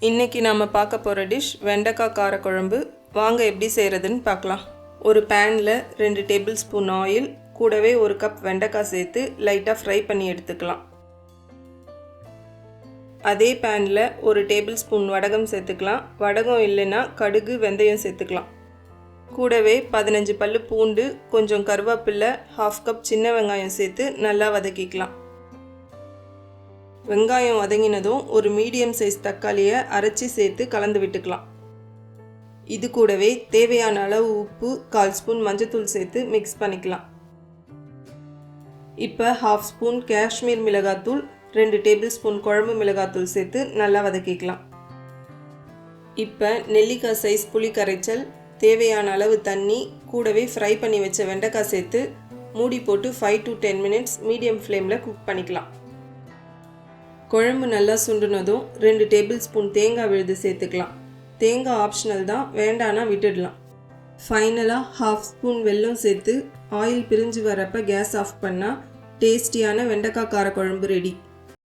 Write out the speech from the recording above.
இன்றைக்கி நாம் பார்க்க போகிற டிஷ் வெண்டைக்காய் காரக்குழம்பு. வாங்க எப்படி செய்கிறதுன்னு பார்க்கலாம். ஒரு பேனில் ரெண்டு டேபிள் ஸ்பூன் ஆயில் கூடவே ஒரு கப் வெண்டைக்காய் சேர்த்து லைட்டாக ஃப்ரை பண்ணி எடுத்துக்கலாம். அதே பேனில் ஒரு டேபிள் ஸ்பூன் வடகம் சேர்த்துக்கலாம். வடகம் இல்லைன்னா கடுகு வெந்தயம் சேர்த்துக்கலாம். கூடவே பதினஞ்சு பல் பூண்டு கொஞ்சம் கருவேப்பில்லை ஹாஃப் கப் சின்ன வெங்காயம் சேர்த்து நல்லா வதக்கிக்கலாம். வெங்காயம் வதங்கினதும் ஒரு மீடியம் சைஸ் தக்காளியை அரைச்சி சேர்த்து கலந்து விட்டுக்கலாம். இது கூடவே தேவையான அளவு உப்பு கால் ஸ்பூன் மஞ்சத்தூள் சேர்த்து மிக்ஸ் பண்ணிக்கலாம். இப்போ ஹாஃப் ஸ்பூன் காஷ்மீர் மிளகாத்தூள் ரெண்டு டேபிள் ஸ்பூன் குழம்பு மிளகாத்தூள் சேர்த்து நல்லா வதக்கிக்கலாம். இப்போ நெல்லிக்காய் சைஸ் புளி கரைச்சல் தேவையான அளவு தண்ணி கூடவே ஃப்ரை பண்ணி வச்ச வெண்டைக்காய் சேர்த்து மூடி போட்டு five to ten minutes medium ஃப்ளேமில் குக் பண்ணிக்கலாம். குழம்பு நல்லா சுண்டுனதும் ரெண்டு டேபிள் ஸ்பூன் தேங்காய் விழுது சேர்த்துக்கலாம். தேங்காய் ஆப்ஷனல் தான் வேண்டானா விட்டுடலாம். ஃபைனலாக ஹாஃப் ஸ்பூன் வெல்லம் சேர்த்து ஆயில் பிரிஞ்சு வரப்போ கேஸ் ஆஃப் பண்ணால் டேஸ்டியான வெண்டைக்காய் காரக்குழம்பு ரெடி